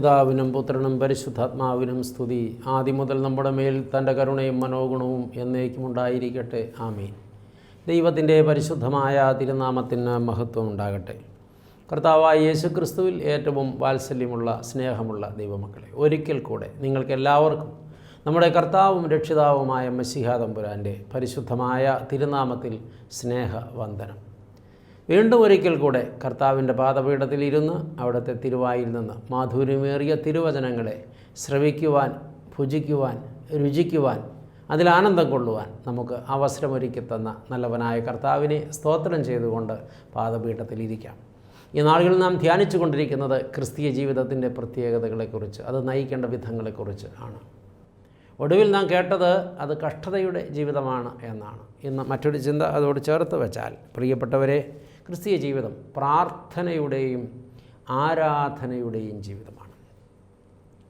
പിതാവിനും പുത്രനും പരിശുദ്ധാത്മാവിനും സ്തുതി. ആദ്യം മുതൽ നമ്മുടെ മേൽ തന്റെ കരുണയും മനോഗുണവും എന്നേക്കും ഉണ്ടായിരിക്കട്ടെ. ആമീൻ. ദൈവത്തിന്റെ പരിശുദ്ധമായ തിരുനാമത്തിന് മഹത്വം ഉണ്ടാകട്ടെ. കർത്താവായ യേശു ക്രിസ്തുവിൽ ഏറ്റവും വാത്സല്യമുള്ള സ്നേഹമുള്ള ദൈവമക്കളെ ഒരിക്കൽ കൂടെ നിങ്ങൾക്കെല്ലാവർക്കും നമ്മുടെ കർത്താവും രക്ഷിതാവുമായ മസിഹാ തമ്പുരാന്റെ പരിശുദ്ധമായ തിരുനാമത്തിൽ സ്നേഹവന്ദനം. വീണ്ടും ഒരിക്കൽ കൂടെ കർത്താവിന്റെ പാദപീഠത്തിൽ ഇരുന്ന് അവിടുത്തെ തിരുവായിൽ നിന്ന് മാധുര്യമേറിയ തിരുവചനങ്ങളെ ശ്രവിക്കുവാൻ ഭുജിക്കുവാൻ രുചിക്കുവാൻ അതിൽ ആനന്ദം കൊള്ളുവാൻ നമുക്ക് അവസരമൊരുക്കി തന്ന നല്ലവനായ കർത്താവിനെ സ്തോത്രം ചെയ്തുകൊണ്ട് പാദപീഠത്തിലിരിക്കാം ഈ നാളുകളിൽ നാം ധ്യാനിച്ചു കൊണ്ടിരിക്കുന്നത് ക്രിസ്തീയ ജീവിതത്തിന്റെ പ്രത്യേകതകളെക്കുറിച്ച് അത് നയിക്കേണ്ട വിധങ്ങളെക്കുറിച്ച് ആണ്. ഒടുവിൽ നാം കേട്ടത് അത് കഷ്ടതയുടെ ജീവിതമാണ് എന്നാണ്. ഇന്ന് മറ്റൊരു ചിന്ത അതോട് ചേർത്ത് വെച്ചാൽ പ്രിയപ്പെട്ടവരെ ക്രിസ്തീയ ജീവിതം പ്രാർത്ഥനയുടെയും ആരാധനയുടെയും ജീവിതമാണ്.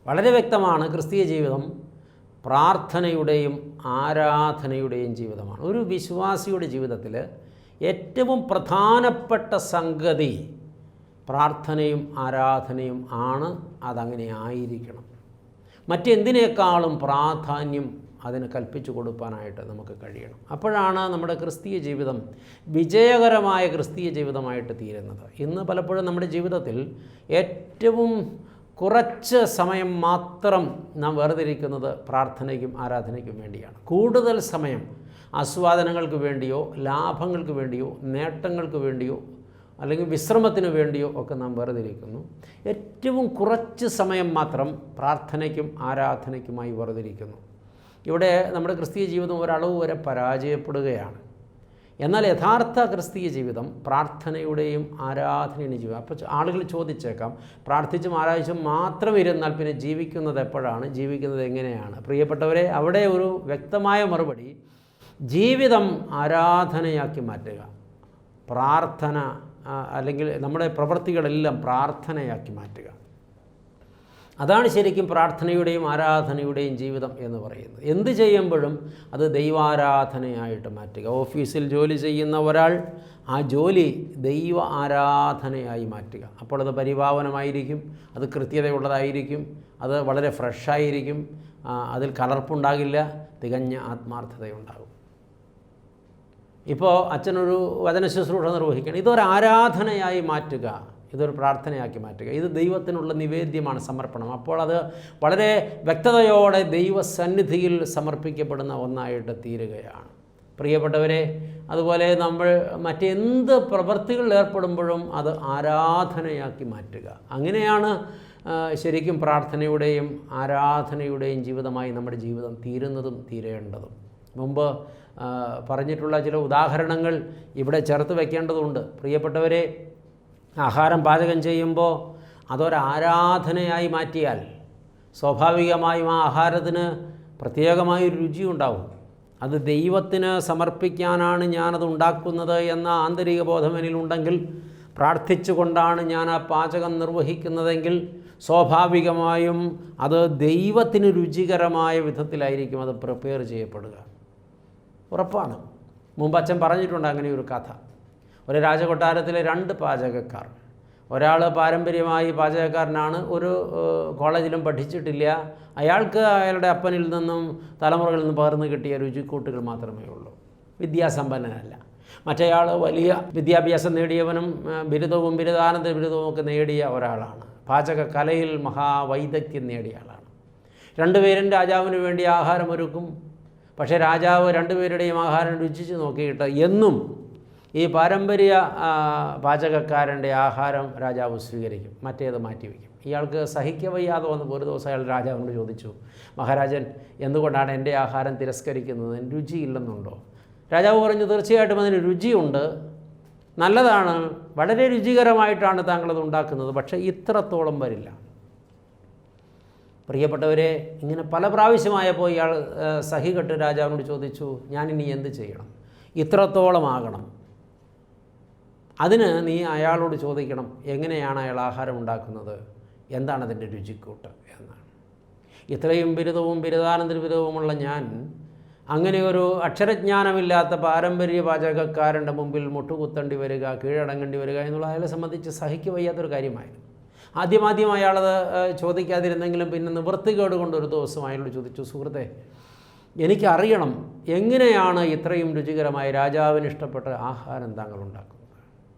വളരെ വ്യക്തമാണ് ക്രിസ്തീയ ജീവിതം പ്രാർത്ഥനയുടെയും ആരാധനയുടെയും ജീവിതമാണ്. ഒരു വിശ്വാസിയുടെ ജീവിതത്തിൽ ഏറ്റവും പ്രധാനപ്പെട്ട സംഗതി പ്രാർത്ഥനയും ആരാധനയും ആണ് അതങ്ങനെ ആയിരിക്കണം. മറ്റെന്തിനേക്കാളും പ്രാധാന്യം അതിന് കൽപ്പിച്ചു കൊടുക്കാനായിട്ട് നമുക്ക് കഴിയണം. അപ്പോഴാണ് നമ്മുടെ ക്രിസ്തീയ ജീവിതം വിജയകരമായ ക്രിസ്തീയ ജീവിതമായിട്ട് തീരുന്നത്. ഇന്ന് പലപ്പോഴും നമ്മുടെ ജീവിതത്തിൽ ഏറ്റവും കുറച്ച് സമയം മാത്രം നാം വേർതിരിക്കുന്നത് പ്രാർത്ഥനയ്ക്കും ആരാധനയ്ക്കും വേണ്ടിയാണ്. കൂടുതൽ സമയം ആസ്വാദനങ്ങൾക്ക് വേണ്ടിയോ ലാഭങ്ങൾക്ക് വേണ്ടിയോ നേട്ടങ്ങൾക്ക് വേണ്ടിയോ അല്ലെങ്കിൽ വിശ്രമത്തിന് വേണ്ടിയോ ഒക്കെ നാം വേർതിരിക്കുന്നു. ഏറ്റവും കുറച്ച് സമയം മാത്രം പ്രാർത്ഥനയ്ക്കും ആരാധനയ്ക്കുമായി വേർതിരിക്കുന്നു. ഇവിടെ നമ്മുടെ ക്രിസ്തീയ ജീവിതം ഒരളവ് വരെ പരാജയപ്പെടുകയാണ്. എന്നാൽ യഥാർത്ഥ ക്രിസ്തീയ ജീവിതം പ്രാർത്ഥനയുടെയും ആരാധനയുടെയും ജീവിതം. അപ്പോൾ ആളുകൾ ചോദിച്ചേക്കാം പ്രാർത്ഥിച്ചും ആരാധിച്ചും മാത്രം ഇരുന്നാൽ പിന്നെ ജീവിക്കുന്നത് എപ്പോഴാണ്? ജീവിക്കുന്നത് എങ്ങനെയാണ്? പ്രിയപ്പെട്ടവരെ അവിടെ ഒരു വ്യക്തമായ മറുപടി ജീവിതം ആരാധനയാക്കി മാറ്റുക. പ്രാർത്ഥന അല്ലെങ്കിൽ നമ്മുടെ പ്രവൃത്തികളെല്ലാം പ്രാർത്ഥനയാക്കി മാറ്റുക. അതാണ് ശരിക്കും പ്രാർത്ഥനയുടെയും ആരാധനയുടെയും ജീവിതം എന്ന് പറയുന്നത്. എന്ത് ചെയ്യുമ്പോഴും അത് ദൈവാരാധനയായിട്ട് മാറ്റുക. ഓഫീസിൽ ജോലി ചെയ്യുന്ന ഒരാൾ ആ ജോലി ദൈവ ആരാധനയായി മാറ്റുക. അപ്പോൾ അത് പരിഭാവനമായിരിക്കും അത് കൃത്യതയുള്ളതായിരിക്കും അത് വളരെ ഫ്രഷായിരിക്കും അതിൽ കലർപ്പുണ്ടാകില്ല തികഞ്ഞ ആത്മാർത്ഥതയുണ്ടാകും. ഇപ്പോൾ അച്ഛനൊരു വചന ശുശ്രൂഷ നിർവഹിക്കണം ഇതൊരു ആരാധനയായി മാറ്റുക. ഇതൊരു പ്രാർത്ഥനയാക്കി മാറ്റുക. ഇത് ദൈവത്തിനുള്ള നിവേദ്യമാണ് സമർപ്പണം. അപ്പോൾ അത് വളരെ വ്യക്തതയോടെ ദൈവസന്നിധിയിൽ സമർപ്പിക്കപ്പെടുന്ന ഒന്നായിട്ട് തീരുകയാണ്. പ്രിയപ്പെട്ടവരെ അതുപോലെ നമ്മൾ മറ്റെന്ത് പ്രവൃത്തികളിൽ ഏർപ്പെടുമ്പോഴും അത് ആരാധനയാക്കി മാറ്റുക. അങ്ങനെയാണ് ശരിക്കും പ്രാർത്ഥനയുടെയും ആരാധനയുടെയും ജീവിതമായി നമ്മുടെ ജീവിതം തീരുന്നതും തീരേണ്ടതും. മുമ്പ് പറഞ്ഞിട്ടുള്ള ചില ഉദാഹരണങ്ങൾ ഇവിടെ ചേർത്ത് വയ്ക്കേണ്ടതുണ്ട് പ്രിയപ്പെട്ടവരെ ആഹാരം പാചകം ചെയ്യുമ്പോൾ അതൊരാരാധനയായി മാറ്റിയാൽ സ്വാഭാവികമായും ആ ആഹാരത്തിന് പ്രത്യേകമായൊരു രുചി ഉണ്ടാവും അത് ദൈവത്തിന് സമർപ്പിക്കാനാണ് ഞാനത് ഉണ്ടാക്കുന്നത് എന്ന ആന്തരിക ബോധം എന്നിലുണ്ടെങ്കിൽ പ്രാർത്ഥിച്ചുകൊണ്ടാണ് ഞാൻ ആ പാചകം നിർവഹിക്കുന്നതെങ്കിൽ സ്വാഭാവികമായും അത് ദൈവത്തിന് രുചികരമായ വിധത്തിലായിരിക്കും അത് പ്രിപ്പയർ ചെയ്യപ്പെടുക. ഉറപ്പാണ്. മുമ്പ് അച്ഛൻ പറഞ്ഞിട്ടുണ്ട് അങ്ങനെ ഒരു കഥ. ഒരു രാജകൊട്ടാരത്തിലെ രണ്ട് പാചകക്കാർ. ഒരാൾ പാരമ്പര്യമായി പാചകക്കാരനാണ് ഒരു കോളേജിലും പഠിച്ചിട്ടില്ല. അയാൾക്ക് അയാളുടെ അപ്പനിൽ നിന്നും തലമുറകളിൽ നിന്നും പകർന്നു കിട്ടിയ രുചിക്കൂട്ടുകൾ മാത്രമേ ഉള്ളൂ. വിദ്യാസമ്പന്നനല്ല. മറ്റേയാൾ വലിയ വിദ്യാഭ്യാസം നേടിയവനും ബിരുദവും ബിരുദാനന്ദ ബിരുദവും ഒക്കെ നേടിയ ഒരാളാണ്. പാചക കലയിൽ മഹാവൈദഗ്ധ്യം നേടിയ ആളാണ്. രണ്ടുപേരും രാജാവിന് വേണ്ടി ആഹാരമൊരുക്കും. പക്ഷേ രാജാവ് രണ്ടുപേരുടെയും ആഹാരം രുചിച്ച് നോക്കിയിട്ട് എന്നും ഈ പാരമ്പര്യ പാചകക്കാരന്റെ ആഹാരം രാജാവ് സ്വീകരിക്കും മറ്റേത് മാറ്റിവെക്കും. ഇയാൾക്ക് സഹിക്കവയ്യാതെ വന്നപ്പോൾ ഒരു ദിവസം അയാൾ രാജാവിനോട് ചോദിച്ചു മഹാരാജൻ എന്തുകൊണ്ടാണ് എന്റെ ആഹാരം തിരസ്കരിക്കുന്നത്? രുചിയില്ലെന്നുണ്ടോ? രാജാവ് പറഞ്ഞു തീർച്ചയായിട്ടും അതിന് രുചിയുണ്ട്. നല്ലതാണ്. വളരെ രുചികരമായിട്ടാണ് താങ്കളത് ഉണ്ടാക്കുന്നത് പക്ഷേ ഇത്രത്തോളം വരില്ല. പ്രിയപ്പെട്ടവരെ ഇങ്ങനെ പല പ്രാവശ്യമായപ്പോൾ ഇയാൾ സഹികെട്ട് രാജാവിനോട് ചോദിച്ചു ഞാനിനി എന്ത് ചെയ്യണം? ഇത്രത്തോളം ആകണം. അതിന് നീ അയാളോട് ചോദിക്കണം എങ്ങനെയാണ് അയാൾ ആഹാരം ഉണ്ടാക്കുന്നത്? എന്താണ് അതിന്റെ രുചിക്കൂട്ട് എന്നാണ്. ഇത്രയും ബിരുദവും ബിരുദാനന്തര ബിരുദവുമുള്ള ഞാൻ അങ്ങനെ ഒരു അക്ഷരജ്ഞാനമില്ലാത്ത പാരമ്പര്യ പാചകക്കാരന്റെ മുമ്പിൽ മുട്ടുകുത്തേണ്ടി വരിക കീഴടങ്ങേണ്ടി വരിക എന്നുള്ള അയാളെ സംബന്ധിച്ച് സഹിക്കു വയ്യാത്തൊരു കാര്യമായിരുന്നു. ആദ്യമാദ്യം അയാളത് ചോദിക്കാതിരുന്നെങ്കിലും പിന്നെ നിവൃത്തികേട് കൊണ്ട് ഒരു ദിവസം അയാളോട് ചോദിച്ചു സുഹൃത്തെ എനിക്കറിയണം എങ്ങനെയാണ് ഇത്രയും രുചികരമായ രാജാവിന് ഇഷ്ടപ്പെട്ട ആഹാരം താങ്കൾ ഉണ്ടാക്കുന്നത്?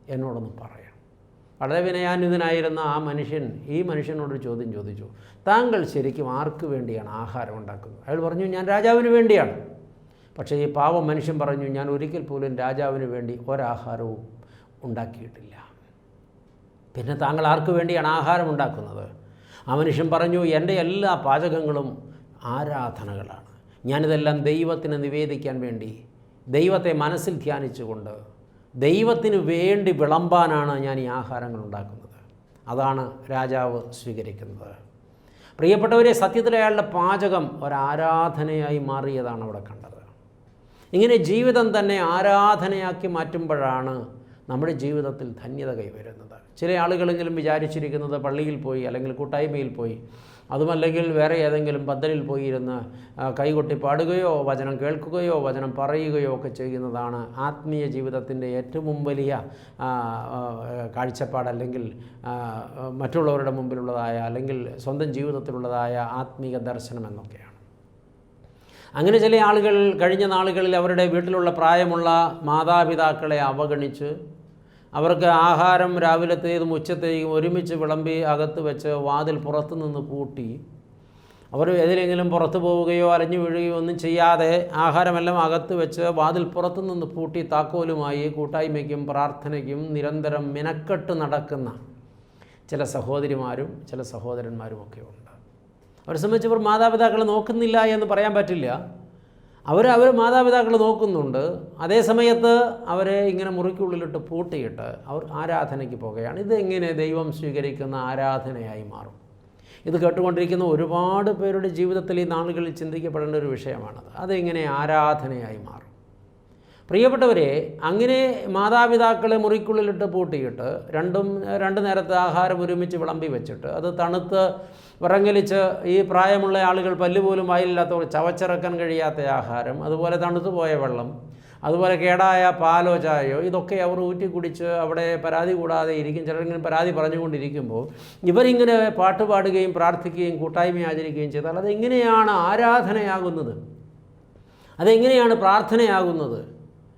എന്നോടൊന്ന് പറയാം. വളരെ വിനയാന്വിതനായിരുന്ന ആ മനുഷ്യൻ ഈ മനുഷ്യനോട് ചോദ്യം ചോദിച്ചു. താങ്കൾ ശരിക്കും ആർക്ക് വേണ്ടിയാണ് ആഹാരം ഉണ്ടാക്കുന്നത്? അയാൾ പറഞ്ഞു ഞാൻ രാജാവിന് വേണ്ടിയാണ്. പക്ഷേ ഈ പാവ മനുഷ്യൻ പറഞ്ഞു ഞാൻ ഒരിക്കൽ പോലും രാജാവിന് വേണ്ടി ഒരാഹാരവും ഉണ്ടാക്കിയിട്ടില്ല. പിന്നെ താങ്കൾ ആർക്ക് വേണ്ടിയാണ് ആഹാരം ഉണ്ടാക്കുന്നത്? ആ മനുഷ്യൻ പറഞ്ഞു എന്റെ എല്ലാ പാചകങ്ങളും ആരാധനകളാണ്. ഞാനിതെല്ലാം ദൈവത്തിന് നിവേദിക്കാൻ വേണ്ടി ദൈവത്തെ മനസ്സിൽ ധ്യാനിച്ചുകൊണ്ട് ദൈവത്തിന് വേണ്ടി വിളമ്പാനാണ് ഞാൻ ഈ ആഹാരങ്ങൾ ഉണ്ടാക്കുന്നത്. അതാണ് രാജാവ് സ്വീകരിക്കുന്നത്. പ്രിയപ്പെട്ടവരെ സത്യത്തിൽ അയാളുടെ പാചകം ഒരാരാധനയായി മാറിയതാണ് അവിടെ കണ്ടത്. ഇങ്ങനെ ജീവിതം തന്നെ ആരാധനയാക്കി മാറ്റുമ്പോഴാണ് നമ്മുടെ ജീവിതത്തിൽ ധന്യത കൈവരുന്നത്. ചില ആളുകളെങ്കിലും വിചാരിച്ചിരിക്കുന്നത് പള്ളിയിൽ പോയി അല്ലെങ്കിൽ കൂട്ടായ്മയിൽ പോയി അതുമല്ലെങ്കിൽ വേറെ ഏതെങ്കിലും പദ്ധതിയിൽ പോയിരുന്ന് കൈകൊട്ടി പാടുകയോ വചനം കേൾക്കുകയോ വചനം പറയുകയോ ഒക്കെ ചെയ്യുന്നതാണ് ആത്മീയ ജീവിതത്തിന്റെ ഏറ്റവും വലിയ കാഴ്ചപ്പാട് അല്ലെങ്കിൽ മറ്റുള്ളവരുടെ മുമ്പിലുള്ളതായ അല്ലെങ്കിൽ സ്വന്തം ജീവിതത്തിലുള്ളതായ ആത്മീയ ദർശനം എന്നൊക്കെയാണ്. അങ്ങനെ ചില ആളുകൾ കഴിഞ്ഞ നാളുകളിൽ അവരുടെ വീട്ടിലുള്ള പ്രായമുള്ള മാതാപിതാക്കളെ അവഗണിച്ച് അവർക്ക് ആഹാരം രാവിലത്തേതും ഉച്ചത്തേയും ഒരുമിച്ച് വിളമ്പി അകത്ത് വെച്ച് വാതിൽ പുറത്തു നിന്ന് പൂട്ടി അവർ ഏതിലെങ്കിലും പുറത്തു പോവുകയോ അലഞ്ഞു വീഴുകയോ ഒന്നും ചെയ്യാതെ ആഹാരമെല്ലാം അകത്ത് വെച്ച് വാതിൽ പുറത്തു നിന്ന് പൂട്ടി താക്കോലുമായി കൂട്ടായ്മയ്ക്കും പ്രാർത്ഥനയ്ക്കും നിരന്തരം മിനക്കെട്ട് നടക്കുന്ന ചില സഹോദരിമാരും ചില സഹോദരന്മാരും ഒക്കെ ഉണ്ട്. അവരെ സംബന്ധിച്ച് മാതാപിതാക്കളെ നോക്കുന്നില്ല എന്ന് പറയാൻ പറ്റില്ല. അവർ അവർ മാതാപിതാക്കൾ നോക്കുന്നുണ്ട്. അതേ സമയത്ത് അവരെ ഇങ്ങനെ മുറിക്കുള്ളിലിട്ട് പൂട്ടിയിട്ട് അവർ ആരാധനയ്ക്ക് പോകുകയാണ് ഇതെങ്ങനെ ദൈവം സ്വീകരിക്കുന്ന ആരാധനയായി മാറും? ഇത് കേട്ടുകൊണ്ടിരിക്കുന്ന ഒരുപാട് പേരുടെ ജീവിതത്തിൽ ഈ നാളുകളിൽ ചിന്തിക്കപ്പെടേണ്ട ഒരു വിഷയമാണത്. അതെങ്ങനെ ആരാധനയായി മാറും? പ്രിയപ്പെട്ടവരെ അങ്ങനെ മാതാപിതാക്കളെ മുറിക്കുള്ളിലിട്ട് പൂട്ടിയിട്ട് രണ്ടും രണ്ട് നേരത്തെ ആഹാരം ഒരുമിച്ച് വിളമ്പി വെച്ചിട്ട് അത് തണുത്ത് വിറങ്ങലിച്ച് ഈ പ്രായമുള്ള ആളുകൾ പല്ലുപോലും വായിലില്ലാത്തവർ ചവച്ചിറക്കാൻ കഴിയാത്ത ആഹാരം അതുപോലെ തണുത്തുപോയ വെള്ളം അതുപോലെ കേടായ പാലോ ചായയോ ഇതൊക്കെ അവർ ഊറ്റി കുടിച്ച് അവിടെ പരാതി കൂടാതെ ഇരിക്കും. ചിലരിങ്ങനെ പരാതി പറഞ്ഞുകൊണ്ടിരിക്കുമ്പോൾ ഇവരിങ്ങനെ പാട്ട് പാടുകയും പ്രാർത്ഥിക്കുകയും കൂട്ടായ്മ ആചരിക്കുകയും ചെയ്താൽ അതെങ്ങനെയാണ് ആരാധനയാകുന്നത്? അതെങ്ങനെയാണ് പ്രാർത്ഥനയാകുന്നത്?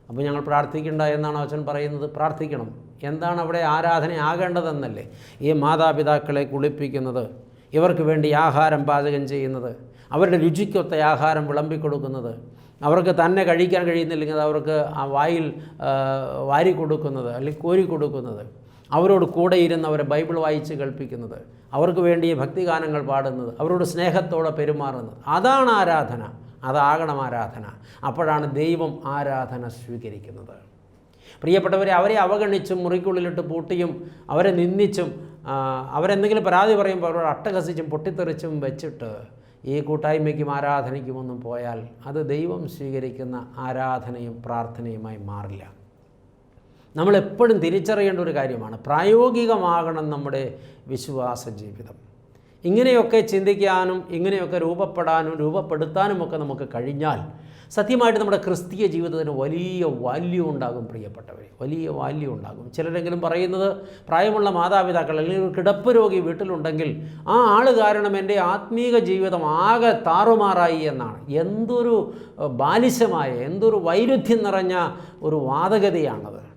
അപ്പോൾ ഞങ്ങൾ പ്രാർത്ഥിക്കേണ്ട എന്നാണ് അച്ഛൻ പറയുന്നത്. പ്രാർത്ഥിക്കണം. എന്താണ് അവിടെ ആരാധനയാകേണ്ടതെന്നല്ലേ? ഈ മാതാപിതാക്കളെ കുളിപ്പിക്കുന്നത്. ഇവർക്ക് വേണ്ടി ആഹാരം പാചകം ചെയ്യുന്നത് അവരുടെ രുചിക്കൊത്ത ആഹാരം വിളമ്പിക്കൊടുക്കുന്നത് അവർക്ക് തന്നെ കഴിക്കാൻ കഴിയുന്നില്ലെങ്കിൽ അവർക്ക് ആ വായിൽ വാരി കൊടുക്കുന്നത് അല്ലെങ്കിൽ കോരി കൊടുക്കുന്നത് അവരോട് കൂടെ ഇരുന്ന് അവരെ ബൈബിൾ വായിച്ച് കേൾപ്പിക്കുന്നത് അവർക്ക് വേണ്ടി ഭക്തിഗാനങ്ങൾ പാടുന്നത് അവരോട് സ്നേഹത്തോടെ പെരുമാറുന്നത്. അതാണ് ആരാധന. അതാകണം ആരാധന. അപ്പോഴാണ് ദൈവം ആരാധന സ്വീകരിക്കുന്നത്. പ്രിയപ്പെട്ടവരെ അവരെ അവഗണിച്ചും മുറിക്കുള്ളിലിട്ട് പൂട്ടിയും അവരെ നിന്ദിച്ചും അവരെന്തെങ്കിലും പരാതി പറയുമ്പോൾ അവരോട് അട്ടഹസിച്ചും പൊട്ടിത്തെറിച്ചും വെച്ചിട്ട് ഈ കൂട്ടായ്മയ്ക്കും ആരാധനയ്ക്കും ഒന്നും പോയാൽ അത് ദൈവം സ്വീകരിക്കുന്ന ആരാധനയും പ്രാർത്ഥനയുമായി മാറില്ല. നമ്മളെപ്പോഴും തിരിച്ചറിയേണ്ട ഒരു കാര്യമാണ് പ്രായോഗികമാകണം നമ്മുടെ വിശ്വാസ ജീവിതം. ഇങ്ങനെയൊക്കെ ചിന്തിക്കാനും ഇങ്ങനെയൊക്കെ രൂപപ്പെടാനും രൂപപ്പെടുത്താനുമൊക്കെ നമുക്ക് കഴിഞ്ഞാൽ സത്യമായിട്ട് നമ്മുടെ ക്രിസ്തീയ ജീവിതത്തിന് വലിയ വാല്യൂ ഉണ്ടാകും പ്രിയപ്പെട്ടവരെ. വലിയ വാല്യൂ ഉണ്ടാകും. ചിലരെങ്കിലും പറയുന്നത് പ്രായമുള്ള മാതാപിതാക്കൾ അല്ലെങ്കിൽ കിടപ്പ് രോഗി വീട്ടിലുണ്ടെങ്കിൽ ആ ആൾ കാരണം എന്റെ ആത്മീക ജീവിതം ആകെ താറുമാറായി എന്നാണ്. എന്തൊരു ബാലിശമായ എന്തൊരു വൈരുദ്ധ്യം നിറഞ്ഞ ഒരു വാദഗതിയാണത്.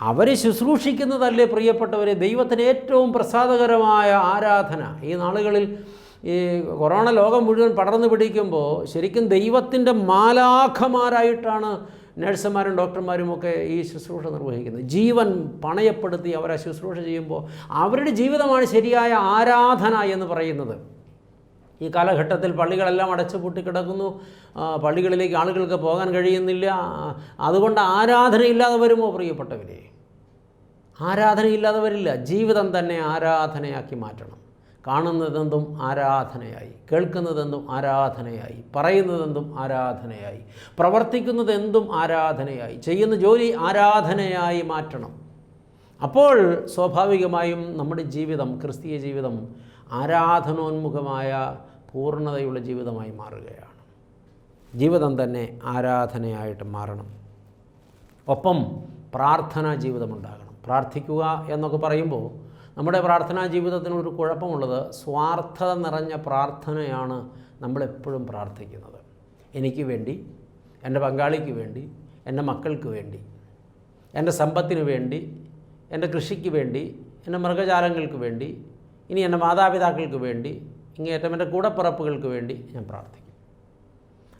അവരെ ശുശ്രൂഷിക്കുന്നതല്ലേ പ്രിയപ്പെട്ടവരെ ദൈവത്തിന് ഏറ്റവും പ്രസാദകരമായ ആരാധന. ഈ നാളുകളിൽ ഈ കൊറോണ ലോകം മുഴുവൻ പടർന്നു പിടിക്കുമ്പോൾ ശരിക്കും ദൈവത്തിന്റെ മാലാഖമാരായിട്ടാണ് നഴ്സുമാരും ഡോക്ടർമാരും ഒക്കെ ഈ ശുശ്രൂഷ നിർവഹിക്കുന്നത്. ജീവൻ പണയപ്പെടുത്തി അവരെ ശുശ്രൂഷ ചെയ്യുമ്പോൾ അവരുടെ ജീവിതമാണ് ശരിയായ ആരാധന എന്ന് പറയുന്നത്. ഈ കാലഘട്ടത്തിൽ പള്ളികളെല്ലാം അടച്ചു പൂട്ടിക്കിടക്കുന്നു ആ, പള്ളികളിലേക്ക് ആളുകൾക്ക് പോകാൻ കഴിയുന്നില്ല. അതുകൊണ്ട് ആരാധനയില്ലാതെ വരുമോ പ്രിയപ്പെട്ടവരെ? ആരാധനയില്ലാതെ വരില്ല. ജീവിതം തന്നെ ആരാധനയാക്കി മാറ്റണം. കാണുന്നതെന്തും ആരാധനയായി കേൾക്കുന്നതെന്തും ആരാധനയായി പറയുന്നതെന്തും ആരാധനയായി പ്രവർത്തിക്കുന്നതെന്തും ആരാധനയായി ചെയ്യുന്ന ജോലി ആരാധനയായി മാറ്റണം. അപ്പോൾ സ്വാഭാവികമായും നമ്മുടെ ജീവിതം ക്രിസ്തീയ ജീവിതം ആരാധനോന്മുഖമായ പൂർണതയുള്ള ജീവിതമായി മാറുകയാണ്. ജീവിതം തന്നെ ആരാധനയായിട്ട് മാറണം. ഒപ്പം പ്രാർത്ഥനാ ജീവിതമുണ്ടാകണം പ്രാർത്ഥിക്കുക എന്നൊക്കെ പറയുമ്പോൾ നമ്മുടെ പ്രാർത്ഥനാ ജീവിതത്തിന് ഒരു കുഴപ്പമുള്ളത് സ്വാർത്ഥത നിറഞ്ഞ പ്രാർത്ഥനയാണ് നമ്മളെപ്പോഴും പ്രാർത്ഥിക്കുന്നത്. എനിക്ക് വേണ്ടി എന്റെ പങ്കാളിക്ക് വേണ്ടി എന്റെ മക്കൾക്ക് വേണ്ടി എന്റെ സമ്പത്തിന് വേണ്ടി എന്റെ കൃഷിക്ക് വേണ്ടി എന്റെ മൃഗജാലങ്ങൾക്ക് വേണ്ടി ഇനി എന്റെ മാതാപിതാക്കൾക്ക് വേണ്ടി ഇങ്ങേറ്റം എന്റെ കൂടപ്പിറപ്പുകൾക്ക് വേണ്ടി ഞാൻ പ്രാർത്ഥിക്കും.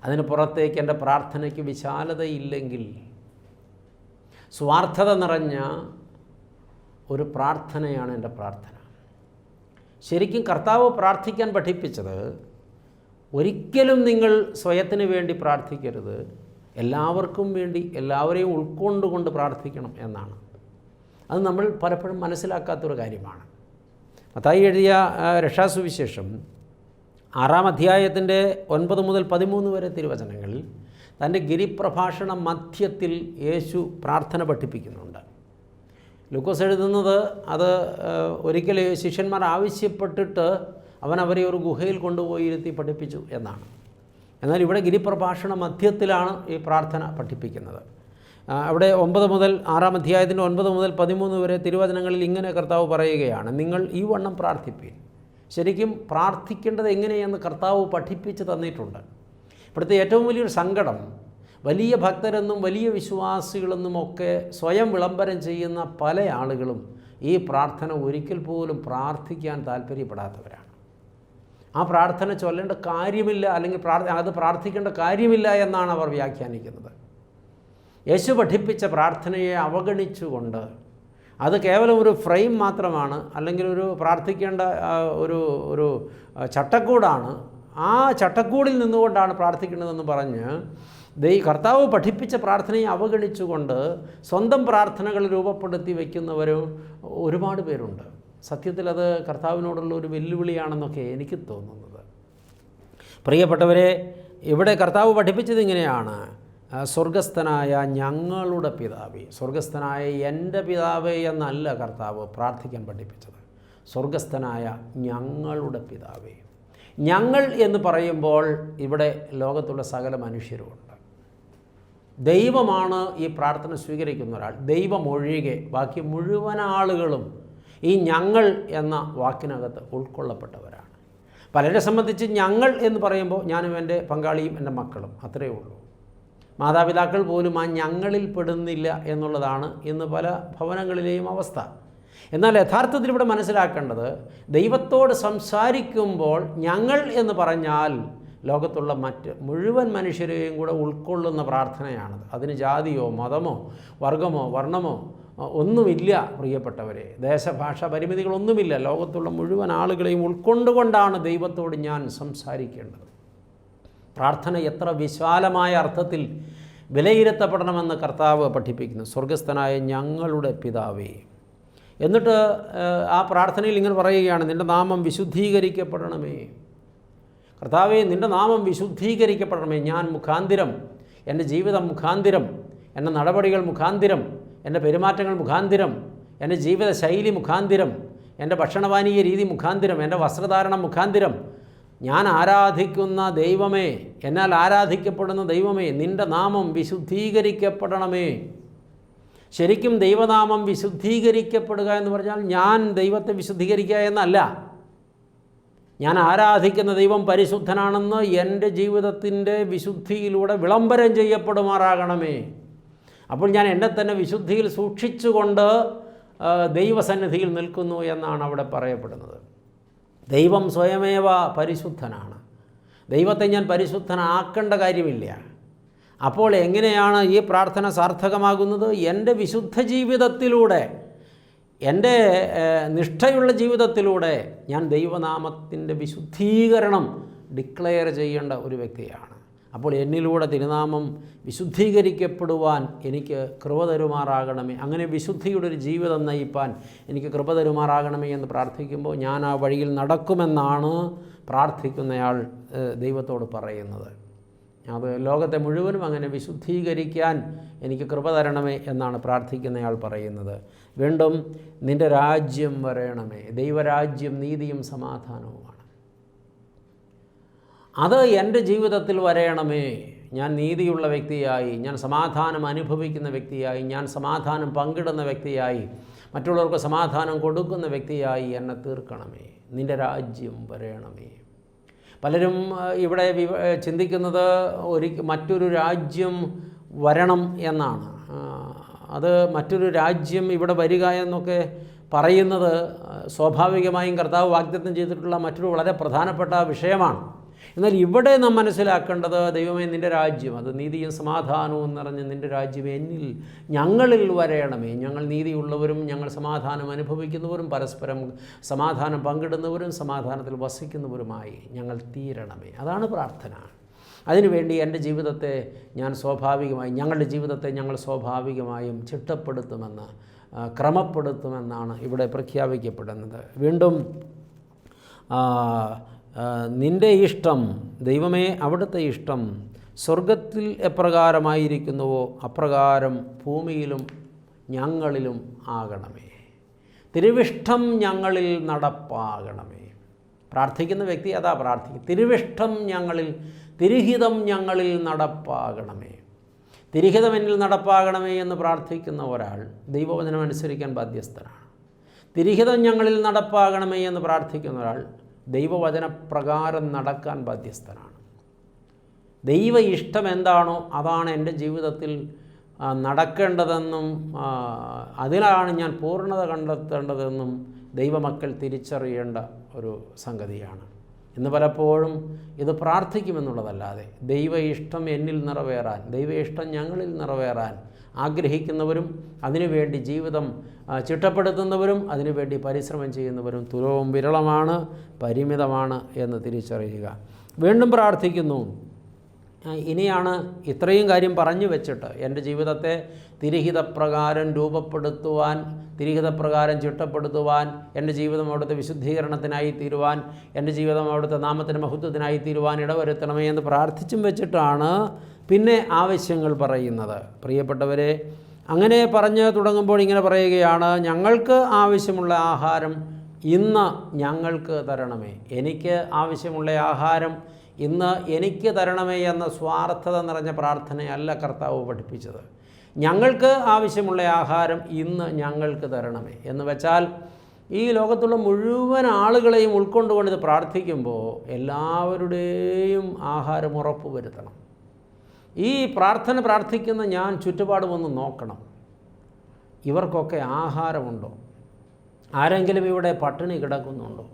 അതിന് പുറത്തേക്ക് എന്റെ പ്രാർത്ഥനയ്ക്ക് വിശാലതയില്ലെങ്കിൽ സ്വാർത്ഥത നിറഞ്ഞ ഒരു പ്രാർത്ഥനയാണ് എന്റെ പ്രാർത്ഥന. ശരിക്കും കർത്താവ് പ്രാർത്ഥിക്കാൻ പഠിപ്പിച്ചത് ഒരിക്കലും നിങ്ങൾ സ്വയത്തിന് വേണ്ടി പ്രാർത്ഥിക്കരുത്. എല്ലാവർക്കും വേണ്ടി എല്ലാവരെയും ഉൾക്കൊണ്ടുകൊണ്ട് പ്രാർത്ഥിക്കണം എന്നാണ്. അത് നമ്മൾ പലപ്പോഴും മനസ്സിലാക്കാത്തൊരു കാര്യമാണ്. മത്തായി എഴുതിയ രക്ഷാസുവിശേഷം ആറാം അധ്യായത്തിന്റെ ഒൻപത് മുതൽ പതിമൂന്ന് വരെ തിരുവചനങ്ങളിൽ തന്റെ ഗിരിപ്രഭാഷണ മധ്യത്തിൽ യേശു പ്രാർത്ഥന പഠിപ്പിക്കുന്നുണ്ട്. ലൂക്കോസ് എഴുതുന്നത് അത് ഒരിക്കൽ ശിഷ്യന്മാർ ആവശ്യപ്പെട്ടിട്ട് അവൻ അവരെ ഒരു ഗുഹയിൽ കൊണ്ടുപോയി ഇരുത്തി പഠിപ്പിച്ചു എന്നാണ്. എന്നാൽ ഇവിടെ ഗിരിപ്രഭാഷണ മധ്യത്തിലാണ് ഈ പ്രാർത്ഥന പഠിപ്പിക്കുന്നത്. അവിടെ ഒമ്പത് മുതൽ ആറാം അധ്യായത്തിന്റെ ഒൻപത് മുതൽ പതിമൂന്ന് വരെ തിരുവചനങ്ങളിൽ ഇങ്ങനെ കർത്താവ് പറയുകയാണ് നിങ്ങൾ ഈ വണ്ണം പ്രാർത്ഥിപ്പീൻ. ശരിക്കും പ്രാർത്ഥിക്കേണ്ടത് എങ്ങനെയെന്ന് കർത്താവ് പഠിപ്പിച്ച് തന്നിട്ടുണ്ട്. ഇവിടുത്തെ ഏറ്റവും വലിയൊരു സങ്കടം വലിയ ഭക്തരെന്നും വലിയ വിശ്വാസികളെന്നും ഒക്കെ സ്വയം വിളംബരം ചെയ്യുന്ന പല ആളുകളും ഈ പ്രാർത്ഥന ഒരിക്കൽ പോലും പ്രാർത്ഥിക്കാൻ താല്പര്യപ്പെടാത്തവരാണ്. ആ പ്രാർത്ഥന ചൊല്ലേണ്ട കാര്യമില്ല അല്ലെങ്കിൽ പ്രാർത്ഥ അത് പ്രാർത്ഥിക്കേണ്ട കാര്യമില്ല എന്നാണ് അവർ വ്യാഖ്യാനിക്കുന്നത്. യേശു പഠിപ്പിച്ച പ്രാർത്ഥനയെ അവഗണിച്ചുകൊണ്ട് അത് കേവലം ഒരു ഫ്രെയിം മാത്രമാണ് അല്ലെങ്കിൽ ഒരു പ്രാർത്ഥിക്കേണ്ട ഒരു ഒരു ചട്ടക്കൂടാണ്. ആ ചട്ടക്കൂടിൽ നിന്നുകൊണ്ടാണ് പ്രാർത്ഥിക്കേണ്ടതെന്ന് പറഞ്ഞ് ദൈ കർത്താവ് പഠിപ്പിച്ച പ്രാർത്ഥനയെ അവഗണിച്ചുകൊണ്ട് സ്വന്തം പ്രാർത്ഥനകൾ രൂപപ്പെടുത്തി വയ്ക്കുന്നവരും ഒരുപാട് പേരുണ്ട്. സത്യത്തിൽ അത് കർത്താവിനോടുള്ള ഒരു വെല്ലുവിളിയാണെന്നൊക്കെ എനിക്ക് തോന്നുന്നത്. പ്രിയപ്പെട്ടവരെ ഇവിടെ കർത്താവ് പഠിപ്പിച്ചത് ഇങ്ങനെയാണ്. സ്വർഗസ്ഥനായ ഞങ്ങളുടെ പിതാവേ സ്വർഗസ്ഥനായ എന്റെ പിതാവ് എന്നല്ല കർത്താവ് പ്രാർത്ഥിക്കാൻ പഠിപ്പിച്ചത്. സ്വർഗസ്ഥനായ ഞങ്ങളുടെ പിതാവേ. ഞങ്ങൾ എന്ന് പറയുമ്പോൾ ഇവിടെ ലോകത്തുള്ള സകല മനുഷ്യരുമുണ്ട്. ദൈവമാണ് ഈ പ്രാർത്ഥന സ്വീകരിക്കുന്ന ഒരാൾ. ദൈവമൊഴികെ ബാക്കി മുഴുവൻ ആളുകളും ഈ ഞങ്ങൾ എന്ന വാക്കിനകത്ത് ഉൾക്കൊള്ളപ്പെട്ടവരാണ്. പലരെ സംബന്ധിച്ച് ഞങ്ങൾ എന്ന് പറയുമ്പോൾ ഞാനും എന്റെ പങ്കാളിയും എന്റെ മക്കളും അത്രയേ ഉള്ളൂ. മാതാപിതാക്കൾ പോലും ആ ഞങ്ങളിൽ പെടുന്നില്ല എന്നുള്ളതാണ് ഇന്ന് പല ഭവനങ്ങളിലെയും അവസ്ഥ. എന്നാൽ യഥാർത്ഥത്തിൽ ഇവിടെ മനസ്സിലാക്കേണ്ടത് ദൈവത്തോട് സംസാരിക്കുമ്പോൾ ഞങ്ങൾ എന്ന് പറഞ്ഞാൽ ലോകത്തുള്ള മറ്റ് മുഴുവൻ മനുഷ്യരെയും കൂടെ ഉൾക്കൊള്ളുന്ന പ്രാർത്ഥനയാണത്. അതിന് ജാതിയോ മതമോ വർഗമോ വർണമോ ഒന്നുമില്ല പ്രിയപ്പെട്ടവരെ. ദേശഭാഷ പരിമിതികളൊന്നുമില്ല. ലോകത്തുള്ള മുഴുവൻ ആളുകളെയും ഉൾക്കൊണ്ടുകൊണ്ടാണ് ദൈവത്തോട് ഞാൻ സംസാരിക്കേണ്ടത്. പ്രാർത്ഥന എത്ര വിശാലമായ അർത്ഥത്തിൽ വിലയിരുത്തപ്പെടണമെന്ന് കർത്താവ് പഠിപ്പിക്കുന്നു. സ്വർഗസ്ഥനായ ഞങ്ങളുടെ പിതാവേ. എന്നിട്ട് ആ പ്രാർത്ഥനയിൽ ഇങ്ങനെ പറയുകയാണ് നിന്റെ നാമം വിശുദ്ധീകരിക്കപ്പെടണമേ. കർത്താവെ നിന്റെ നാമം വിശുദ്ധീകരിക്കപ്പെടണമേ. ഞാൻ മുഖാന്തിരം എന്റെ ജീവിതം മുഖാന്തിരം എന്റെ നടപടികൾ മുഖാന്തിരം എന്റെ പെരുമാറ്റങ്ങൾ മുഖാന്തിരം എന്റെ ജീവിത ശൈലി മുഖാന്തിരം എന്റെ ഭക്ഷണപാനീയ രീതി മുഖാന്തിരം എന്റെ വസ്ത്രധാരണം മുഖാന്തിരം. ഞാൻ ആരാധിക്കുന്ന ദൈവമേ എന്നാൽ ആരാധിക്കപ്പെടുന്ന ദൈവമേ നിന്റെ നാമം വിശുദ്ധീകരിക്കപ്പെടണമേ. ശരിക്കും ദൈവനാമം വിശുദ്ധീകരിക്കപ്പെടുക എന്ന് പറഞ്ഞാൽ ഞാൻ ദൈവത്തെ വിശുദ്ധീകരിക്കുക എന്നല്ല. ഞാൻ ആരാധിക്കുന്ന ദൈവം പരിശുദ്ധനാണെന്ന് എന്റെ ജീവിതത്തിന്റെ വിശുദ്ധിയിലൂടെ വിളംബരം ചെയ്യപ്പെടുമാറാകണമേ. അപ്പോൾ ഞാൻ എന്നെ തന്നെ വിശുദ്ധിയിൽ സൂക്ഷിച്ചുകൊണ്ട് ദൈവസന്നിധിയിൽ നിൽക്കുന്നു എന്നാണ് അവിടെ പറയപ്പെടുന്നത്. ദൈവം സ്വയമേവ പരിശുദ്ധനാണ്. ദൈവത്തെ ഞാൻ പരിശുദ്ധനാക്കേണ്ട കാര്യമില്ല. അപ്പോൾ എങ്ങനെയാണ് ഈ പ്രാർത്ഥന സാർത്ഥകമാകുന്നത്? എന്റെ വിശുദ്ധ ജീവിതത്തിലൂടെ. എന്റെ നിഷ്ഠയുള്ള ജീവിതത്തിലൂടെ ഞാൻ ദൈവനാമത്തിന്റെ വിശുദ്ധീകരണം ഡിക്ലെയർ ചെയ്യേണ്ട ഒരു വ്യക്തിയാണ്. അപ്പോൾ എന്നിലൂടെ തിരുനാമം വിശുദ്ധീകരിക്കപ്പെടുവാൻ എനിക്ക് കൃപ തരുമാറാകണമേ. അങ്ങനെ വിശുദ്ധിയുടെ ഒരു ജീവിതം നയിപ്പാൻ എനിക്ക് കൃപ തരുമാറാകണമേ എന്ന് പ്രാർത്ഥിക്കുമ്പോൾ ഞാൻ ആ വഴിയിൽ നടക്കുമെന്നാണ് പ്രാർത്ഥിക്കുന്നയാൾ ദൈവത്തോട് പറയുന്നത്. അത് ലോകത്തെ മുഴുവനും അങ്ങനെ വിശുദ്ധീകരിക്കാൻ എനിക്ക് കൃപ തരണമേ എന്നാണ് പ്രാർത്ഥിക്കുന്നയാൾ പറയുന്നത്. വീണ്ടും നിന്റെ രാജ്യം വരയണമേ. ദൈവരാജ്യം നീതിയും സമാധാനവുമാണ്. അത് എന്റെ ജീവിതത്തിൽ വരയണമേ. ഞാൻ നീതിയുള്ള വ്യക്തിയായി ഞാൻ സമാധാനം അനുഭവിക്കുന്ന വ്യക്തിയായി ഞാൻ സമാധാനം പങ്കിടുന്ന വ്യക്തിയായി മറ്റുള്ളവർക്ക് സമാധാനം കൊടുക്കുന്ന വ്യക്തിയായി എന്നെ തീർക്കണമേ. നിന്റെ രാജ്യം വരയണമേ. പലരും ഇവിടെ ചിന്തിക്കുന്നത് ഒരു മറ്റൊരു രാജ്യം വരണം എന്നാണ്. അത് മറ്റൊരു രാജ്യം ഇവിടെ വരിക എന്നൊക്കെ പറയുന്നത് സ്വാഭാവികമായും കർത്താവ് വാഗ്ദത്തം ചെയ്തിട്ടുള്ള മറ്റൊരു വളരെ പ്രധാനപ്പെട്ട വിഷയമാണ്. എന്നാൽ ഇവിടെ നാം മനസ്സിലാക്കേണ്ടത് ദൈവമേ നിന്റെ രാജ്യം അത് നീതിയും സമാധാനവും നിറഞ്ഞ നിന്റെ രാജ്യം എന്നിൽ ഞങ്ങളിൽ വരയണമേ. ഞങ്ങൾ നീതിയുള്ളവരും ഞങ്ങൾ സമാധാനം അനുഭവിക്കുന്നവരും പരസ്പരം സമാധാനം പങ്കിടുന്നവരും സമാധാനത്തിൽ വസിക്കുന്നവരുമായി ഞങ്ങൾ തീരണമേ. അതാണ് പ്രാർത്ഥന. അതിനുവേണ്ടി എന്റെ ജീവിതത്തെ ഞാൻ സ്വാഭാവികമായി ഞങ്ങളുടെ ജീവിതത്തെ ഞങ്ങൾ സ്വാഭാവികമായും ചിട്ടപ്പെടുത്തുമെന്ന് ക്രമപ്പെടുത്തുമെന്നാണ് ഇവിടെ പ്രഖ്യാപിക്കപ്പെടുന്നത്. വീണ്ടും നിന്റെ ഇഷ്ടം ദൈവമേ അവിടുത്തെ ഇഷ്ടം സ്വർഗത്തിൽ എപ്രകാരമായിരിക്കുന്നുവോ അപ്രകാരം ഭൂമിയിലും ഞങ്ങളിലും ആകണമേ. തിരുവിഷ്ടം ഞങ്ങളിൽ നടപ്പാകണമേ. പ്രാർത്ഥിക്കുന്ന വ്യക്തി അതാ പ്രാർത്ഥിക്കും. തിരുവിഷ്ടം ഞങ്ങളിൽ തിരുഹിതം ഞങ്ങളിൽ നടപ്പാകണമേ. തിരുഹിതം എന്നിൽ നടപ്പാകണമേ എന്ന് പ്രാർത്ഥിക്കുന്ന ഒരാൾ ദൈവവചനം അനുസരിക്കാൻ ബാധ്യസ്ഥനാണ്. തിരുഹിതം ഞങ്ങളിൽ നടപ്പാകണമേ എന്ന് പ്രാർത്ഥിക്കുന്ന ഒരാൾ ദൈവവചനപ്രകാരം നടക്കാൻ ബാധ്യസ്ഥനാണ്. ദൈവ ഇഷ്ടം എന്താണോ അതാണ് എന്റെ ജീവിതത്തിൽ നടക്കേണ്ടതെന്നും അതിലാണ് ഞാൻ പൂർണത കണ്ടെത്തേണ്ടതെന്നും ദൈവമക്കൾ തിരിച്ചറിയേണ്ട ഒരു സംഗതിയാണ്. ഇന്ന് പലപ്പോഴും ഇത് പ്രാർത്ഥിക്കുമെന്നുള്ളതല്ലാതെ ദൈവ ഇഷ്ടം എന്നിൽ നിറവേറാൻ ദൈവ ഇഷ്ടം ഞങ്ങളിൽ നിറവേറാൻ ആഗ്രഹിക്കുന്നവരും അതിനുവേണ്ടി ജീവിതം ചിട്ടപ്പെടുത്തുന്നവരും അതിനുവേണ്ടി പരിശ്രമം ചെയ്യുന്നവരും തുലവും വിരളമാണ് പരിമിതമാണ് എന്ന് തിരിച്ചറിയുക. വീണ്ടും പ്രാർത്ഥിക്കുന്നു. ഇനിയാണ് ഇത്രയും കാര്യം പറഞ്ഞു വെച്ചിട്ട് എന്റെ ജീവിതത്തെ തിരിഹിതപ്രകാരം രൂപപ്പെടുത്തുവാൻ തിരിഹിതപ്രകാരം ചിട്ടപ്പെടുത്തുവാൻ എന്റെ ജീവിതം അവിടുത്തെ വിശുദ്ധീകരണത്തിനായി തീരുവാൻ എന്റെ ജീവിതം അവിടുത്തെ നാമത്തിന് മഹത്വത്തിനായി തീരുവാൻ ഇടവരുത്തണമേ എന്ന് പ്രാർത്ഥിച്ചും വെച്ചിട്ടാണ് പിന്നെ ആവശ്യങ്ങൾ പറയുന്നത്. പ്രിയപ്പെട്ടവരെ അങ്ങനെ പറഞ്ഞ് തുടങ്ങുമ്പോൾ ഇങ്ങനെ പറയുകയാണ് ഞങ്ങൾക്ക് ആവശ്യമുള്ള ആഹാരം ഇന്ന് ഞങ്ങൾക്ക് തരണമേ. എനിക്ക് ആവശ്യമുള്ള ആഹാരം ഇന്ന് എനിക്ക് തരണമേ എന്ന സ്വാർത്ഥത നിറഞ്ഞ പ്രാർത്ഥനയല്ല കർത്താവ് പഠിപ്പിച്ചത്. ഞങ്ങൾക്ക് ആവശ്യമുള്ള ആഹാരം ഇന്ന് ഞങ്ങൾക്ക് തരണമേ. എന്ന് വെച്ചാൽ ഈ ലോകത്തുള്ള മുഴുവൻ ആളുകളെയും ഉൾക്കൊണ്ടുകൊണ്ട് ഇത് പ്രാർത്ഥിക്കുമ്പോൾ എല്ലാവരുടെയും ആഹാരം ഉറപ്പ് വരുത്തണം. ഈ പ്രാർത്ഥന പ്രാർത്ഥിക്കുന്ന ഞാൻ ചുറ്റുപാടും ഒന്ന് നോക്കണം. ഇവർക്കൊക്കെ ആഹാരമുണ്ടോ? ആരെങ്കിലും ഇവിടെ പട്ടിണി കിടക്കുന്നുണ്ടോ?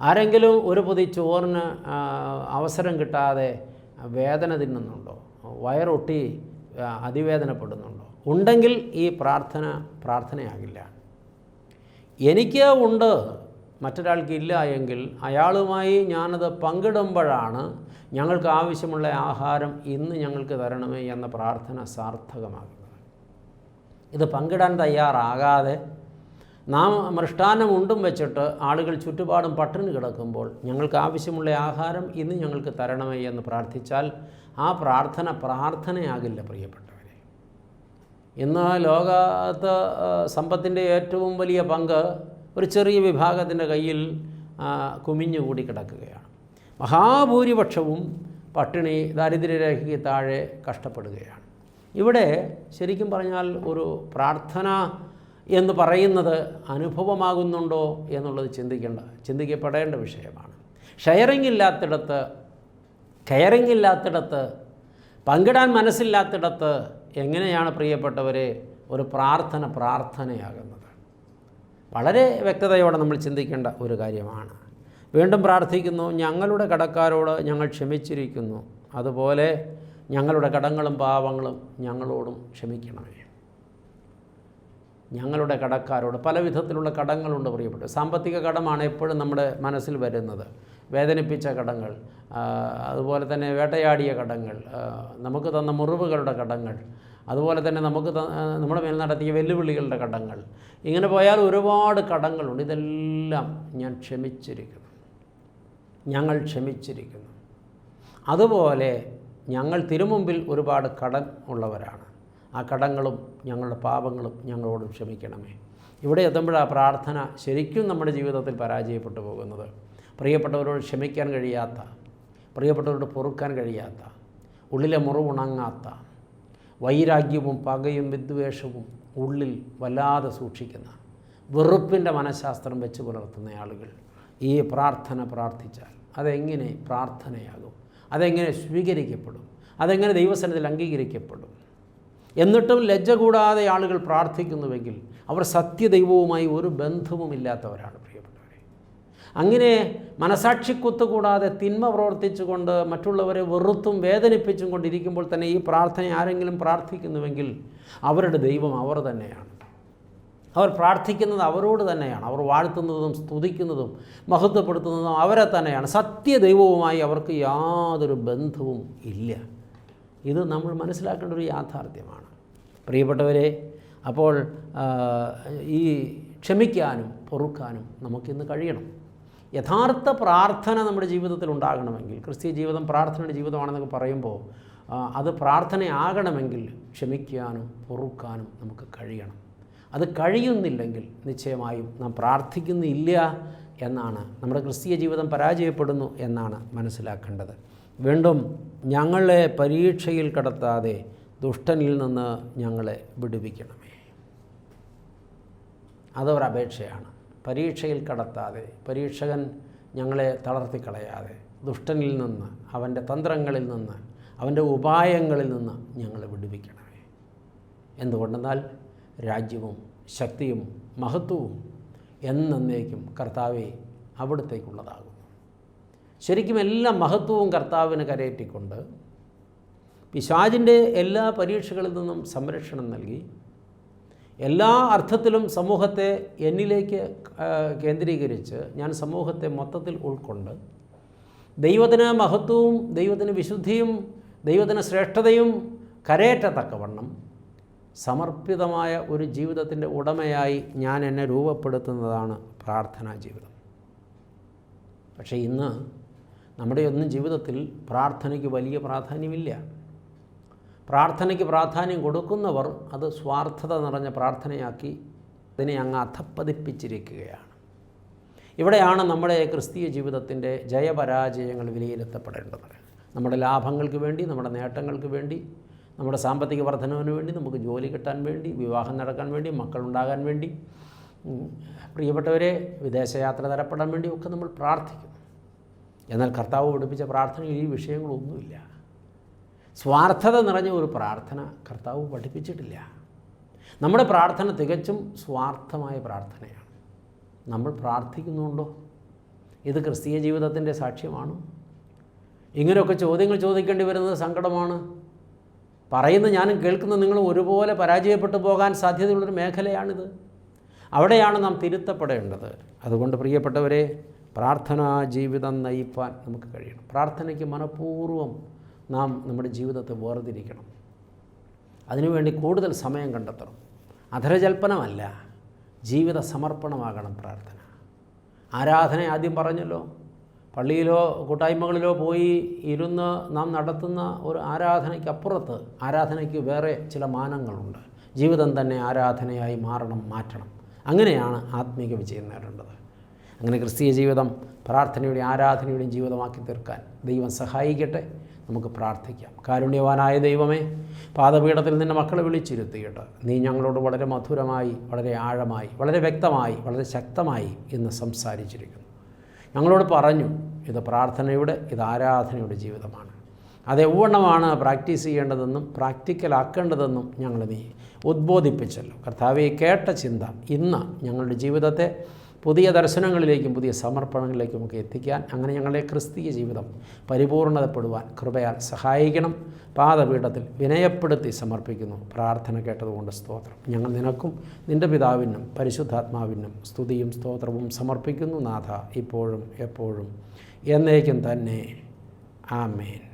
ആരെങ്കിലും ഒരു പൊതി ചോറിന് അവസരം കിട്ടാതെ വേദന തിന്നുന്നുണ്ടോ? വയറൊട്ടി അതിവേദനപ്പെടുന്നുണ്ടോ? ഉണ്ടെങ്കിൽ ഈ പ്രാർത്ഥന പ്രാർത്ഥനയാകില്ല. എനിക്ക് ഉണ്ട് മറ്റൊരാൾക്ക് ഇല്ല എങ്കിൽ അയാളുമായി ഞാനത് പങ്കിടുമ്പോഴാണ് ഞങ്ങൾക്ക് ആവശ്യമുള്ള ആഹാരം ഇന്ന് ഞങ്ങൾക്ക് തരണമേ എന്ന പ്രാർത്ഥന സാർത്ഥകമാകുന്നത്. ഇത് പങ്കിടാൻ തയ്യാറാകാതെ നാം മൃഷ്ടാന്നം ഉണ്ടും വെച്ചിട്ട് ആളുകൾ ചുറ്റുപാടും പട്ടിണി കിടക്കുമ്പോൾ ഞങ്ങൾക്ക് ആവശ്യമുള്ള ആഹാരം ഇന്ന് ഞങ്ങൾക്ക് തരണമേ എന്ന് പ്രാർത്ഥിച്ചാൽ ആ പ്രാർത്ഥന പ്രാർത്ഥനയാകില്ല പ്രിയപ്പെട്ടവരെ. ഇന്ന് ലോകത്ത് സമ്പത്തിന്റെ ഏറ്റവും വലിയ പങ്ക് ഒരു ചെറിയ വിഭാഗത്തിന്റെ കയ്യിൽ കുമിഞ്ഞുകൂടി കിടക്കുകയാണ്. മഹാഭൂരിപക്ഷവും പട്ടിണി ദാരിദ്ര്യരേഖയ്ക്ക് താഴെ കഷ്ടപ്പെടുകയാണ്. ഇവിടെ ശരിക്കും പറഞ്ഞാൽ ഒരു പ്രാർത്ഥന എന്ന് പറയുന്നത് അനുഭവമാകുന്നുണ്ടോ എന്നുള്ളത് ചിന്തിക്കേണ്ട ചിന്തിക്കപ്പെടേണ്ട വിഷയമാണ്. ഷെയറിംഗ് ഇല്ലാത്തിടത്ത് കെയറിംഗ് ഇല്ലാത്തിടത്ത് പങ്കിടാൻ മനസ്സില്ലാത്തിടത്ത് എങ്ങനെയാണ് പ്രിയപ്പെട്ടവരെ ഒരു പ്രാർത്ഥന പ്രാർത്ഥനയാകുന്നത്? വളരെ വ്യക്തതയോടെ നമ്മൾ ചിന്തിക്കേണ്ട ഒരു കാര്യമാണ്. വീണ്ടും പ്രാർത്ഥിക്കുന്നു ഞങ്ങളുടെ കടക്കാരോട് ഞങ്ങൾ ക്ഷമിച്ചിരിക്കുന്നു. അതുപോലെ ഞങ്ങളുടെ കടങ്ങളും പാവങ്ങളും ഞങ്ങളോടും ക്ഷമിക്കണമേ. ഞങ്ങളുടെ കടക്കാരോട് പല വിധത്തിലുള്ള കടങ്ങളുണ്ട് പ്രിയപ്പെട്ടു. സാമ്പത്തിക കടമാണ് എപ്പോഴും നമ്മുടെ മനസ്സിൽ വരുന്നത്. വേദനിപ്പിച്ച കടങ്ങൾ അതുപോലെ തന്നെ വേട്ടയാടിയ കടങ്ങൾ നമുക്ക് തന്ന മുറിവുകളുടെ കടങ്ങൾ അതുപോലെ തന്നെ നമുക്ക് നമ്മുടെ മേൽ നടത്തിയ വെല്ലുവിളികളുടെ കടങ്ങൾ. ഇങ്ങനെ പോയാൽ ഒരുപാട് കടങ്ങളുണ്ട്. ഇതെല്ലാം ഞാൻ ക്ഷമിച്ചിരിക്കുന്നു. ഞങ്ങൾ ക്ഷമിച്ചിരിക്കുന്നു. അതുപോലെ ഞങ്ങൾ തിരുമുമ്പിൽ ഒരുപാട് കടം ഉള്ളവരാണ്. ആ കടങ്ങളും ഞങ്ങളുടെ പാപങ്ങളും ഞങ്ങളോട് ക്ഷമിക്കണമേ. ഇവിടെ എത്തുമ്പോഴാണ് പ്രാർത്ഥന ശരിക്കും നമ്മുടെ ജീവിതത്തിൽ പരാജയപ്പെട്ടു പോകുന്നത്. പ്രിയപ്പെട്ടവരോട് ക്ഷമിക്കാൻ കഴിയാത്ത പ്രിയപ്പെട്ടവരോട് പൊറുക്കാൻ കഴിയാത്ത ഉള്ളിലെ മുറിവുണങ്ങാത്ത വൈരാഗ്യവും പകയും വിദ്വേഷവും ഉള്ളിൽ വല്ലാതെ സൂക്ഷിക്കുന്ന വെറുപ്പിന്റെ മനഃശാസ്ത്രം വെച്ച് പുലർത്തുന്ന ആളുകൾ ഈ പ്രാർത്ഥന പ്രാർത്ഥിച്ചാൽ അതെങ്ങനെ പ്രാർത്ഥനയാകും? അതെങ്ങനെ സ്വീകരിക്കപ്പെടും? അതെങ്ങനെ ദൈവസനത്തിൽ അംഗീകരിക്കപ്പെടും? എന്നിട്ടും ലജ്ജ കൂടാതെ ആളുകൾ പ്രാർത്ഥിക്കുന്നുവെങ്കിൽ അവർ സത്യദൈവവുമായി ഒരു ബന്ധവുമില്ലാത്തവരാണ് പ്രിയപ്പെട്ടവരെ. അങ്ങനെ മനസാക്ഷിക്കുത്ത് കൂടാതെ തിന്മ പ്രവർത്തിച്ചുകൊണ്ട് മറ്റുള്ളവരെ വെറുത്തും വേദനിപ്പിച്ചും കൊണ്ടിരിക്കുമ്പോൾ തന്നെ ഈ പ്രാർത്ഥന ആരെങ്കിലും പ്രാർത്ഥിക്കുന്നുവെങ്കിൽ അവരുടെ ദൈവം അവർ തന്നെയാണ്. അവർ പ്രാർത്ഥിക്കുന്നത് അവരോട് തന്നെയാണ്. അവർ വാഴ്ത്തുന്നതും സ്തുതിക്കുന്നതും മഹത്വപ്പെടുത്തുന്നതും അവരെ തന്നെയാണ്. സത്യദൈവവുമായി അവർക്ക് യാതൊരു ബന്ധവും ഇല്ല. ഇത് നമ്മൾ മനസ്സിലാക്കേണ്ട ഒരു യാഥാർത്ഥ്യമാണ്. പ്രിയപ്പെട്ടവരെ അപ്പോൾ ഈ ക്ഷമിക്കാനും പൊറുക്കാനും നമുക്കിന്ന് കഴിയണം. യഥാർത്ഥ പ്രാർത്ഥന നമ്മുടെ ജീവിതത്തിൽ ഉണ്ടാകണമെങ്കിൽ ക്രിസ്തീയ ജീവിതം പ്രാർത്ഥനയുടെ ജീവിതമാണെന്നൊക്കെ പറയുമ്പോൾ അത് പ്രാർത്ഥനയാകണമെങ്കിൽ ക്ഷമിക്കാനും പൊറുക്കാനും നമുക്ക് കഴിയണം. അത് കഴിയുന്നില്ലെങ്കിൽ നിശ്ചയമായും നാം പ്രാർത്ഥിക്കുന്നില്ല എന്നാണ് നമ്മുടെ ക്രിസ്തീയ ജീവിതം പരാജയപ്പെടുന്നു എന്നാണ് മനസ്സിലാക്കേണ്ടത്. വീണ്ടും ഞങ്ങളെ പരീക്ഷയിൽ കടത്താതെ ദുഷ്ടനിൽ നിന്ന് ഞങ്ങളെ വിടുവിക്കണമേ. അതൊരപേക്ഷയാണ് പരീക്ഷയിൽ കടത്താതെ പരീക്ഷകൻ ഞങ്ങളെ തളർത്തിക്കളയാതെ ദുഷ്ടനിൽ നിന്ന് അവന്റെ തന്ത്രങ്ങളിൽ നിന്ന് അവന്റെ ഉപായങ്ങളിൽ നിന്ന് ഞങ്ങളെ വിടുവിക്കണമേ. എന്തുകൊണ്ടെന്നാൽ രാജ്യവും ശക്തിയും മഹത്വവും എന്നേക്കും കർത്താവെ അവിടത്തേക്കുള്ളതാകുന്നു. ശരിക്കും എല്ലാ മഹത്വവും കർത്താവിന് കരയേറ്റിക്കൊണ്ട് പിശാജിന്റെ എല്ലാ പരീക്ഷകളിൽ നിന്നും സംരക്ഷണം നൽകി എല്ലാ അർത്ഥത്തിലും സമൂഹത്തെ എന്നിലേക്ക് കേന്ദ്രീകരിച്ച് ഞാൻ സമൂഹത്തെ മൊത്തത്തിൽ ഉൾക്കൊണ്ട് ദൈവത്തിന് മഹത്വവും ദൈവത്തിന് വിശുദ്ധിയും ദൈവത്തിന് ശ്രേഷ്ഠതയും കരയേറ്റത്തക്കവണ്ണം സമർപ്പിതമായ ഒരു ജീവിതത്തിന്റെ ഉടമയായി ഞാൻ എന്നെ രൂപപ്പെടുത്തുന്നതാണ് പ്രാർത്ഥനാ ജീവിതം. പക്ഷേ ഇന്ന് നമ്മുടെ ഒന്നും ജീവിതത്തിൽ പ്രാർത്ഥനയ്ക്ക് വലിയ പ്രാധാന്യമില്ല. പ്രാർത്ഥനയ്ക്ക് പ്രാധാന്യം കൊടുക്കുന്നവർ അത് സ്വാർത്ഥത നിറഞ്ഞ പ്രാർത്ഥനയാക്കി അതിനെ അങ്ങ് അധപ്പതിപ്പിച്ചിരിക്കുകയാണ്. ഇവിടെയാണ് നമ്മുടെ ക്രിസ്തീയ ജീവിതത്തിന്റെ ജയപരാജയങ്ങൾ വിലയിരുത്തപ്പെടേണ്ടത്. നമ്മുടെ ലാഭങ്ങൾക്ക് വേണ്ടി നമ്മുടെ നേട്ടങ്ങൾക്ക് വേണ്ടി നമ്മുടെ സാമ്പത്തിക വർധനവിന് വേണ്ടി നമുക്ക് ജോലി കിട്ടാൻ വേണ്ടി വിവാഹം നടക്കാൻ വേണ്ടി മക്കളുണ്ടാകാൻ വേണ്ടി പ്രിയപ്പെട്ടവരെ വിദേശയാത്ര തരപ്പെടാൻ വേണ്ടി ഒക്കെ നമ്മൾ പ്രാർത്ഥിക്കും. എന്നാൽ കർത്താവ് പഠിപ്പിച്ച പ്രാർത്ഥനയിൽ ഈ വിഷയങ്ങളൊന്നുമില്ല. സ്വാർത്ഥത നിറഞ്ഞ ഒരു പ്രാർത്ഥന കർത്താവ് പഠിപ്പിച്ചിട്ടില്ല. നമ്മുടെ പ്രാർത്ഥന തികച്ചും സ്വാർത്ഥമായ പ്രാർത്ഥനയാണ്. നമ്മൾ പ്രാർത്ഥിക്കുന്നുണ്ടോ? ഇത് ക്രിസ്തീയ ജീവിതത്തിന്റെ സാക്ഷ്യമാണ്? ഇങ്ങനെയൊക്കെ ചോദ്യങ്ങൾ ചോദിക്കേണ്ടി വരുന്നത് സങ്കടമാണ്. പറയുന്ന ഞാനും കേൾക്കുന്ന നിങ്ങളും ഒരുപോലെ പരാജയപ്പെട്ടു പോകാൻ സാധ്യതയുള്ളൊരു മേഖലയാണിത്. അവിടെയാണ് നാം തിരുത്തപ്പെടേണ്ടത്. അതുകൊണ്ട് പ്രിയപ്പെട്ടവരെ പ്രാർത്ഥനാ ജീവിതം നയിപ്പാൻ നമുക്ക് കഴിയണം. പ്രാർത്ഥനയ്ക്ക് മനഃപൂർവം നാം നമ്മുടെ ജീവിതത്തെ വേർതിരിക്കണം. അതിനുവേണ്ടി കൂടുതൽ സമയം കണ്ടെത്തണം. അധരജൽപ്പനമല്ല ജീവിത സമർപ്പണമാകണം പ്രാർത്ഥന. ആരാധന ആദ്യം പറഞ്ഞല്ലോ പള്ളിയിലോ കൂട്ടായ്മകളിലോ പോയി ഇരുന്ന് നാം നടത്തുന്ന ഒരു ആരാധനയ്ക്കപ്പുറത്ത് ആരാധനയ്ക്ക് വേറെ ചില മാനങ്ങളുണ്ട്. ജീവിതം തന്നെ ആരാധനയായി മാറണം മാറ്റണം. അങ്ങനെയാണ് ആത്മീക വിജയം നേടേണ്ടത്. അങ്ങനെ ക്രിസ്തീയ ജീവിതം പ്രാർത്ഥനയുടെ ആരാധനയുടെയും ജീവിതമാക്കി തീർക്കാൻ ദൈവം സഹായിക്കട്ടെ. നമുക്ക് പ്രാർത്ഥിക്കാം. കാരുണ്യവാനായ ദൈവമേ പാദപീഠത്തിൽ നിന്നെ മക്കളെ വിളിച്ചിരുത്തിയിട്ട് നീ ഞങ്ങളോട് വളരെ മധുരമായി വളരെ ആഴമായി വളരെ വ്യക്തമായി വളരെ ശക്തമായി ഇന്ന് സംസാരിച്ചിരിക്കുന്നു. ഞങ്ങളോട് പറഞ്ഞു ഇത് പ്രാർത്ഥനയുടെ ഇത് ആരാധനയുടെ ജീവിതമാണ്. അത് എവ്വണ്ണമാണ് പ്രാക്ടീസ് ചെയ്യേണ്ടതെന്നും പ്രാക്ടിക്കലാക്കേണ്ടതെന്നും ഞങ്ങൾ നീ ഉദ്ബോധിപ്പിച്ചല്ലോ. കർത്താവെ കേട്ട ചിന്ത ഇന്ന് ഞങ്ങളുടെ ജീവിതത്തെ പുതിയ ദർശനങ്ങളിലേക്കും പുതിയ സമർപ്പണങ്ങളിലേക്കും ഒക്കെ എത്തിക്കാൻ അങ്ങനെ ഞങ്ങളുടെ ക്രിസ്തീയ ജീവിതം പരിപൂർണതപ്പെടുവാൻ കൃപയാൽ സഹായിക്കണം. പാദപീഠത്തിൽ വിനയപ്പെടുത്തി സമർപ്പിക്കുന്നു. പ്രാർത്ഥന കേട്ടതുകൊണ്ട് സ്തോത്രം. ഞങ്ങൾ നിനക്കും നിന്റെ പിതാവിനും പരിശുദ്ധാത്മാവിനും സ്തുതിയും സ്തോത്രവും സമർപ്പിക്കുന്നു നാഥ ഇപ്പോഴും എപ്പോഴും എന്നേക്കും തന്നെ. ആമേൻ.